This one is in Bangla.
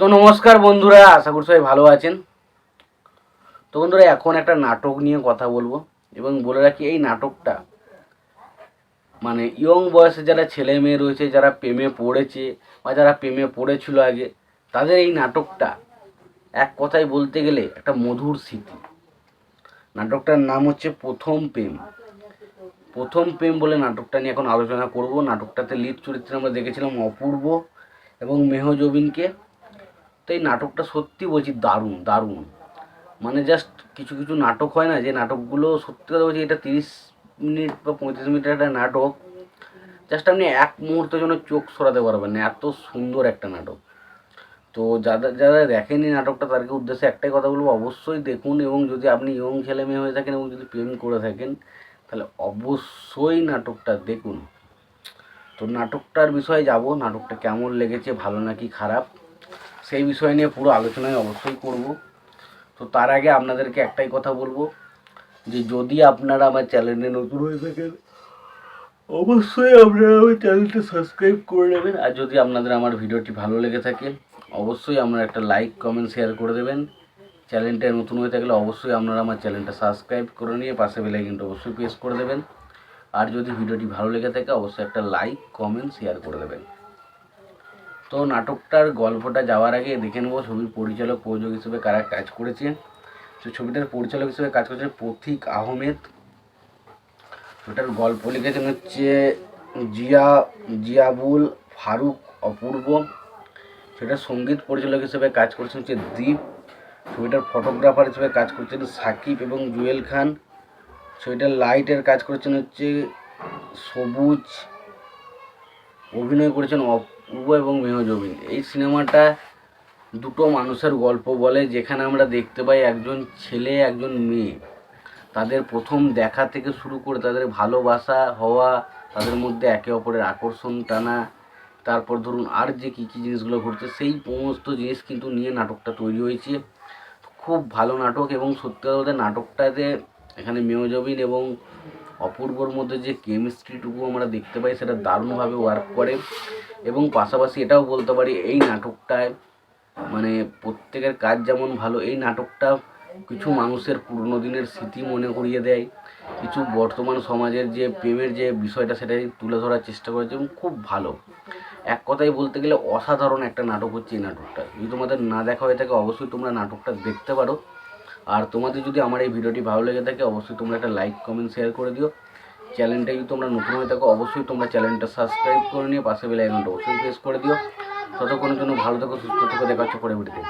তো নমস্কার বন্ধুরা, আশা করি সবাই ভালো আছেন। তো বন্ধুরা, এখন একটা নাটক নিয়ে কথা বলব এবং বলে রাখি, এই নাটকটা মানে ইয়ং বয়সে যারা ছেলে মেয়ে রয়েছে, যারা প্রেমে পড়েছে বা যারা প্রেমে পড়েছিল আগে, তাদের এই নাটকটা এক কথায় বলতে গেলে একটা মধুর স্মৃতি। নাটকটার নাম হচ্ছে প্রথম প্রেম। প্রথম প্রেম বলে নাটকটা নিয়ে এখন আলোচনা করব। নাটকটাতে লিড চরিত্রে আমরা দেখেছিলাম অপূর্ব এবং মেহজবিনকে। এই নাটকটা সত্যি বলছি দারুণ দারুণ। মানে জাস্ট কিছু কিছু নাটক হয় না, যে নাটকগুলো সত্যি কথা বলছি, এটা তিরিশ মিনিট বা পঁয়ত্রিশ মিনিটের একটা নাটক। জাস্ট আপনি এক মুহূর্তের জন্য চোখ সরাতে পারবেন না, এত সুন্দর একটা নাটক। তো যারা যারা দেখেনি নাটকটা তাদেরকে উদ্দেশ্যে একটাই কথা বলব, অবশ্যই দেখুন এবং যদি আপনি ইয়ং ছেলে মেয়ে হয়ে থাকেন এবং যদি প্রেম করে থাকেন, তাহলে অবশ্যই নাটকটা দেখুন। তো নাটকটার বিষয়ে যাব, নাটকটা কেমন লেগেছে, ভালো নাকি খারাপ? সেই বিষয় নিয়ে পুরো আলোচনায় অবশ্যই করব। তো তার আগে আপনাদেরকে একটাই কথা বলব যে যদি আপনারা আমার চ্যানেলে নতুন হয়ে থাকেন, অবশ্যই আপনারা আমার চ্যানেলটা সাবস্ক্রাইব করে নেবেন। আর যদি আপনাদের আমার ভিডিওটি ভালো লেগে থাকে, অবশ্যই আপনারা একটা লাইক, কমেন্ট, শেয়ার করে দেবেন। চ্যানেলটা নতুন হয়ে থাকলে অবশ্যই আপনারা আমার চ্যানেলটা সাবস্ক্রাইব করে নিয়ে পাশে বেলাইকনটা অবশ্যই প্রেস করে দেবেন। আর যদি ভিডিওটি ভালো লেগে থাকে, অবশ্যই একটা লাইক, কমেন্ট, শেয়ার করে দেবেন। তো নাটকটার গল্পটা যাওয়ার আগে দেখে নেব ছবির পরিচালক, প্রযোজক হিসেবে কারা কাজ করেছে তো ছবিটার পরিচালক হিসেবে কাজ করেছে পথিক আহমেদ। ছবিটার গল্প লিখেছেন হচ্ছে জিয়া, জিয়াবুল ফারুক অপূর্ব। সেটার সংগীত পরিচালক হিসেবে কাজ করছেন হচ্ছে দ্বীপ ছবিটার ফটোগ্রাফার হিসেবে কাজ করছেন সাকিব এবং জুয়েল খান। ছবিটার লাইটের কাজ করছেন হচ্ছে সবুজ। অভিনয় করেছেন অপূর্ব এবং মেহজবিন এই সিনেমাটা দুটো মানুষের গল্প বলে, যেখানে আমরা দেখতে পাই একজন ছেলে, একজন মেয়ে। তাদের প্রথম দেখা থেকে শুরু করে তাদের ভালোবাসা হওয়া, তাদের মধ্যে একে অপরের আকর্ষণ টানা, তারপর ধরুন আর যে কী কী জিনিসগুলো ঘটছে, সেই সমস্ত জিনিস কিন্তু নিয়ে নাটকটা তৈরি হয়েছে। খুব ভালো নাটক এবং সত্যি কথা নাটকটাতে এখানে মেয়জবিন এবং অপূর্বর মধ্যে যে কেমিস্ট্রিটুকু আমরা দেখতে পাই, সেটা দারুণভাবে ওয়ার্ক করে। এবং পাশাপাশি এটাও বলতে পারি, এই নাটকটায় মানে প্রত্যেকের কাজ যেমন ভালো, এই নাটকটা কিছু মানুষের পুরনো দিনের স্মৃতি মনে করিয়ে দেয়। কিছু বর্তমান সমাজের যে প্রেমের যে বিষয়টা সেটাই তুলে ধরার চেষ্টা করেছে এবং খুব ভালো। এক কথায় বলতে গেলে অসাধারণ একটা নাটক হচ্ছে এই নাটকটা। যদি তোমাদের না দেখা হয়ে থাকে, অবশ্যই তোমরা নাটকটা দেখতে পারো। আর তোমাদের যদি আমার এই ভিডিওটি ভালো লেগে থাকে, অবশ্যই তোমরা একটা লাইক, কমেন্ট, শেয়ার করে দিও। চ্যানেলটা যদি তোমরা নতুন হয়ে থাকো, অবশ্যই তোমরা চ্যানেলটা সাবস্ক্রাইব করে নিয়ে পাশে বেলাইকনটা অবশ্যই প্রেস করে দিও। ততক্ষণের জন্য ভালো থেকো, সুস্থ থেকো, দেখা হচ্ছে পরে ভিডিওতে